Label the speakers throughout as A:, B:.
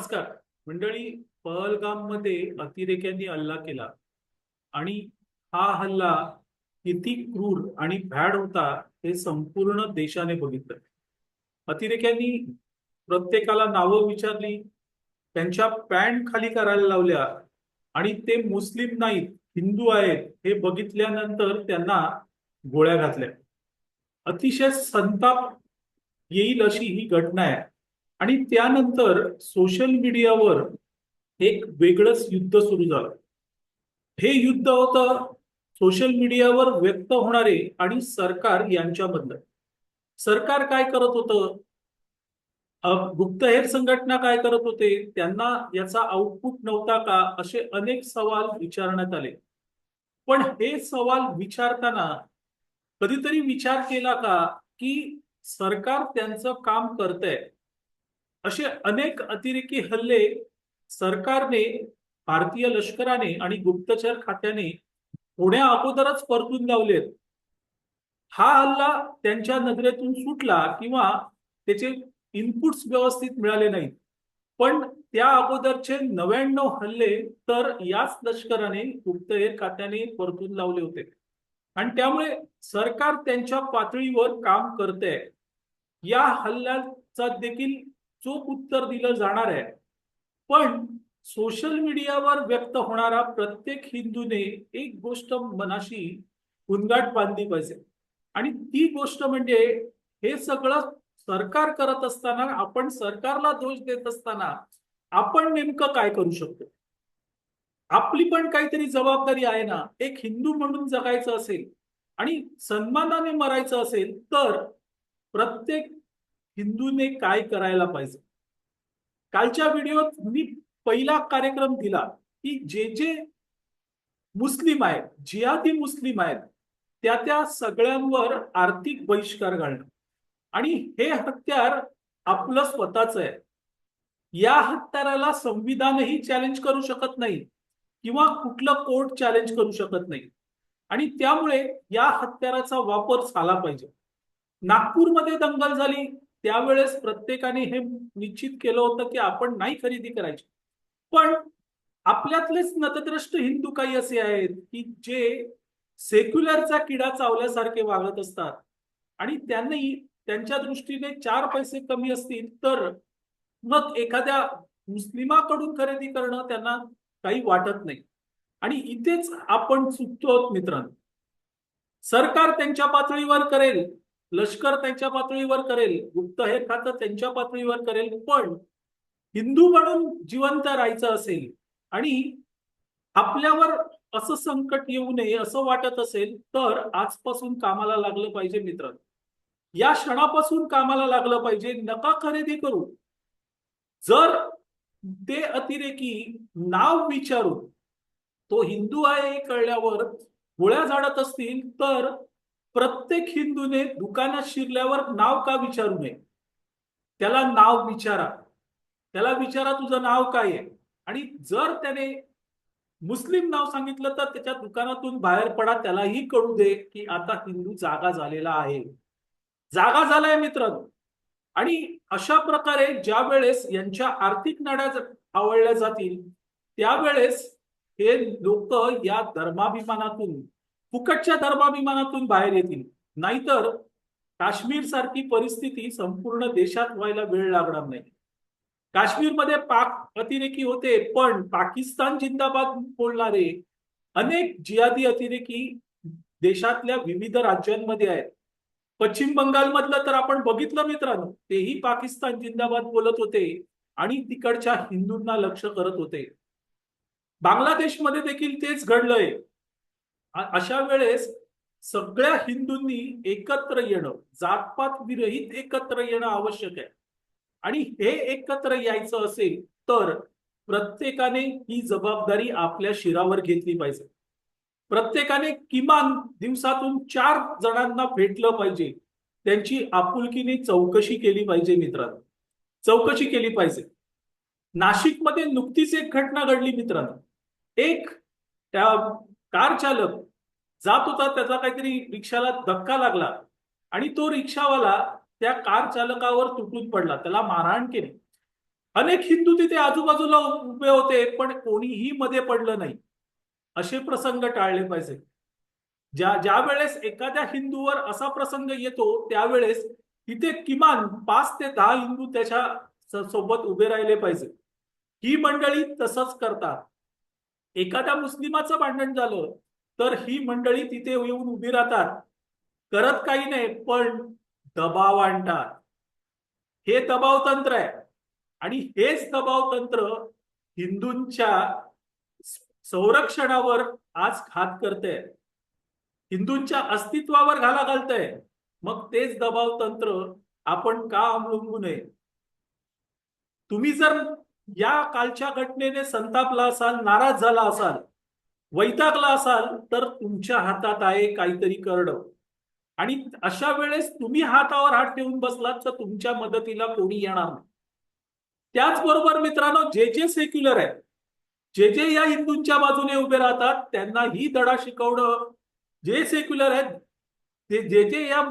A: नमस्कार. मंडळी पहलगाममध्ये अतिरेक्यांनी हल्ला केला. आणि हा हल्ला किती क्रूर आणि भॅड होता हे संपूर्ण देशाने बघितलं. अतिरेक्यांनी प्रत्येकाला नावं विचारली त्यांच्या पॅन्ट खाली करायला लावल्या आणि ते मुस्लिम नाहीत हिंदू आहेत हे बघितल्यानंतर त्यांना गोळ्या घातल्या. अतिशय संताप येईल अशी ही घटना आहे. आणि त्यानंतर सोशल मीडियावर एक वेगळंच युद्ध सुरू झालं. हे युद्ध होतं सोशल मीडियावर व्यक्त होणारे आणि सरकार यांच्यामधलं. सरकार काय करत होतं? गुप्तहेर संघटना काय करत होते? त्यांना याचा आउटपुट नव्हता का? असे अनेक सवाल विचारण्यात आले. पण हे सवाल विचारताना कधीतरी विचार केला का? की सरकार त्यांचं काम करतंय. असे अनेक अतिरेकी हल्ले सरकारने भारतीय लष्कराने आणि गुप्तचर खात्याने होण्या अगोदरच परतून लावलेत. हा हल्ला त्यांच्या नजरेतून सुटला किंवा त्याचे इनपुट्स व्यवस्थित मिळाले नाहीत. पण त्या अगोदरचे नव्याण्णव हल्ले तर याच लष्कराने गुप्तहेर खात्याने परतून लावले होते. आणि त्यामुळे सरकार त्यांच्या पातळीवर काम करते या हल्ल्याचा देखील चोख उत्तर दिलं जाणार आहे. पण सोशल मीडियावर व्यक्त होणारा प्रत्येक हिंदूने एक गोष्ट मनाशी गुणगाठ बांधली पाहिजे. आणि ती गोष्ट म्हणजे हे सगळं सरकार करत असताना आपण सरकारला दोष देत असताना आपण नेमकं काय करू शकतो? आपली पण काहीतरी जबाबदारी आहे ना एक हिंदू म्हणून जगायचं असेल आणि सन्मानाने मरायचं असेल तर प्रत्येक हिंदूने काय करायला पाहिजे? कालच्या व्हिडिओत मी पहिला कार्यक्रम दिला की जे जे मुस्लिम आहेत जिहादी मुस्लिम आहेत त्या त्या सगळ्यांवर आर्थिक बहिष्कार घालणं. आणि हे हत्यार आपलं स्वतःच आहे. या हत्याराला संविधानही चॅलेंज करू शकत नाही किंवा कुठलं कोर्ट चॅलेंज करू शकत नाही. आणि त्यामुळे या हत्याराचा वापर झाला पाहिजे. नागपूरमध्ये दंगल झाली. त्यावेळेस प्रत्येकाने हे निश्चित केलं होतं की आपण नाही खरेदी करायची. पण आपल्यातलेच नतद्रष्ट हिंदू काही असे आहेत की जे सेक्युलरचा किडा चावल्यासारखे वागत असतात आणि त्यांनी त्यांच्या दृष्टीने चार पैसे कमी असतील तर मग एखाद्या मुस्लिमाकडून खरेदी करणं त्यांना काही वाटत नाही. आणि इथेच आपण चुकतो मित्रांनो. सरकार त्यांच्या पातळीवर करेल. लष्कर त्यांच्या पातळीवर करेल गुप्तहेर खातं त्यांच्या पातळीवर करेल पण हिंदू म्हणून जिवंत राहायचं असेल आणि आपल्यावर असं संकट येऊ नये असं वाटत असेल तर आजपासून कामाला लागलं पाहिजे मित्र. या क्षणापासून कामाला लागलं पाहिजे नका खरेदी करू. जर ते अतिरेकी नाव विचारून तो हिंदू आहे हे कळल्यावर गोळ्या झाडत असतील तर प्रत्येक हिंदूने दुकानात शिरल्यावर नाव का विचारू नये? त्याला नाव विचारा. त्याला विचारा तुझं नाव काय आहे? आणि जर त्याने मुस्लिम नाव सांगितलं तर त्याच्या दुकानातून बाहेर पडा त्यालाही कळू दे की आता हिंदू जागा झालेला आहे. जागा झालाय मित्रांनो. आणि अशा प्रकारे ज्या वेळेस यांच्या आर्थिक नाड्या आवळल्या जातील त्यावेळेस हे लोक या धर्माभिमानातून फुकटच्या धर्माभिमानातून बाहेर येतील. नाहीतर काश्मीर सारखी परिस्थिती संपूर्ण देशात व्हायला वेळ लागणार नाही. काश्मीरमध्ये पाक अतिरेकी होते पण पाकिस्तान जिंदाबाद बोलणारे अनेक जिहादी अतिरेकी देशातल्या विविध राज्यांमध्ये आहेत. पश्चिम बंगालमधलं तर आपण बघितलं मित्रांनो तेही पाकिस्तान जिंदाबाद बोलत होते आणि तिकडच्या हिंदूंना लक्ष करत होते. बांगलादेशमध्ये देखील तेच घडलंय. अशा वेळेस सगळ्या हिंदूंनी एकत्र येणं जातपात विरहित एकत्र येणं आवश्यक आहे. आणि हे एकत्र यायचं असेल तर प्रत्येकाने ही जबाबदारी आपल्या शिरावर घेतली पाहिजे. प्रत्येकाने किमान दिवसातून चार जणांना भेटलं पाहिजे. त्यांची आपुलकीने चौकशी केली पाहिजे मित्रांनो. चौकशी केली पाहिजे. नाशिकमध्ये नुकतीच एक घटना घडली मित्रांनो. एक त्या कार चालक जात होता त्याचा काहीतरी रिक्षाला धक्का लागला आणि तो रिक्षावाला त्या कार चालकावर तुटून पडला त्याला मारहाण केली. अनेक हिंदू तिथे आजूबाजूला उभे होते पण कोणीही मध्ये पडलं नाही. असे प्रसंग टाळले पाहिजे. ज्या ज्या वेळेस एखाद्या हिंदूवर असा प्रसंग येतो त्यावेळेस तिथे किमान पाच ते दहा हिंदू त्याच्या सोबत उभे राहिले पाहिजे. ही मंडळी तसंच करतात. एखाद्या मुस्लिमाचं भांडण झालं तर ही मंडळी तिथे येऊन उभी राहतात. करत काही नाही पण दबाव आणतात. हे दबाव तंत्र आहे. आणि हेच दबाव तंत्र हिंदूंच्या संरक्षणावर आज घात करते हिंदूंच्या अस्तित्वावर घाला घालतंय. मग तेच दबाव तंत्र आपण का अवलंबू नये? तुम्ही जर या कालच्या घटनेने संतापला असाल नाराज झाला असाल वैतागला असाल तर तुमच्या हातात आहे काहीतरी करणं. आणि अशा वेळेस तुम्ही हातावर हात ठेवून बसलात तर तुमच्या मदतीला कोणी येणार नाही. त्याचबरोबर मित्रांनो जे जे सेक्युलर आहेत जे जे या हिंदूंच्या बाजूने उभे राहतात त्यांना ही धडा शिकवणं जे सेक्युलर आहेत ते जे जे या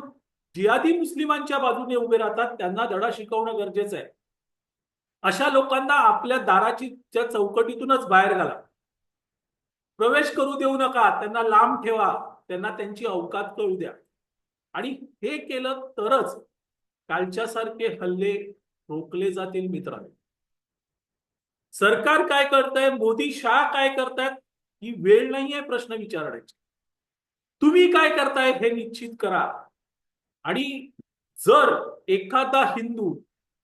A: जिहादी मुस्लिमांच्या बाजूने उभे राहतात त्यांना धडा शिकवणं गरजेचं आहे. अशा लोकांना आपल्या दाराची त्या चौकटीतूनच बाहेर घाला. प्रवेश करू देऊ नका त्यांना लांब ठेवा त्यांना त्यांची अवकात कळू द्या. आणि हे केलं तरच कालच्यासारखे हल्ले रोखले जातील मित्रांनो. सरकार काय करतंय मोदी शाह काय करतायत ही वेळ नाहीये प्रश्न विचारण्याची तुम्ही काय करताय हे निश्चित करा. आणि जर एखादा हिंदू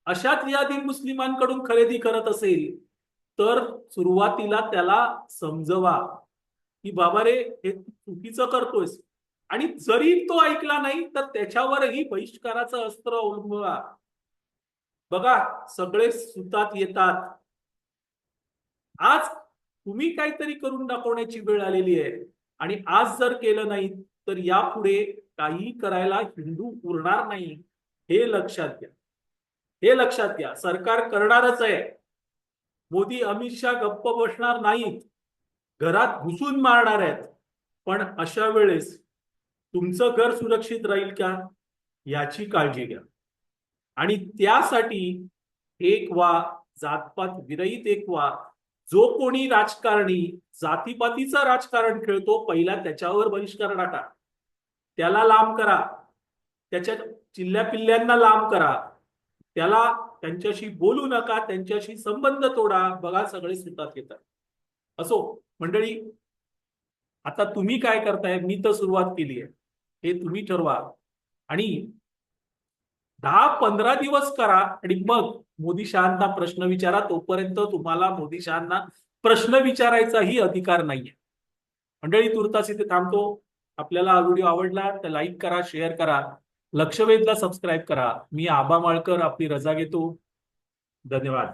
A: अशाच यादी मुस्लिमांकडून खरेदी करत असेल तर सुरुवातीला त्याला समजवा की बाबा रे हे चुकीचं करतोयस. आणि जरी तो ऐकला नाही तर त्याच्यावरही बहिष्काराचं अस्त्र अवलंबवा बघा सगळे सुतात येतात. आज तुम्ही काहीतरी करून दाखवण्याची वेळ आलेली आहे. आणि आज जर केलं नाही तर यापुढे काही करायला हिंदू उरणार नाही हे लक्षात घ्या. हे लक्षात घ्या सरकार करणारच आहे. मोदी अमित शहा गप्प बसणार नाहीत. घरात घुसून मारणार आहेत. पण अशा वेळेस तुमचं घर सुरक्षित राहील का? याची काळजी घ्या. आणि त्यासाठी एक वा जातपात विरहित एक वा जो कोणी राजकारणी जातीपातीचं राजकारण खेळतो पहिला त्याच्यावर बहिष्कार टाका. त्याला लांब करा. त्याच्या चिल्ल्या पिल्ल्यांना लांब करा. त्याला त्यांच्याशी बोलू नका त्यांच्याशी संबंध तोडा बघा सगळे सुटात येतात असो मंडळी आता तुम्ही काय करताय? मी तर सुरुवात केली आहे. हे तुम्ही ठरवा. आणि दहा पंधरा दिवस करा आणि मग मोदी शहांना प्रश्न विचारा. तोपर्यंत तुम्हाला मोदी शहांना प्रश्न विचारायचाही अधिकार नाहीये. मंडळी तुर्तास इथे थांबतो. आपल्याला हा व्हिडिओ आवडला तर लाईक करा शेअर करा. लक्षवेधला सबस्क्राईब करा. मी आबा माळकर आपली रजा घेतो. धन्यवाद.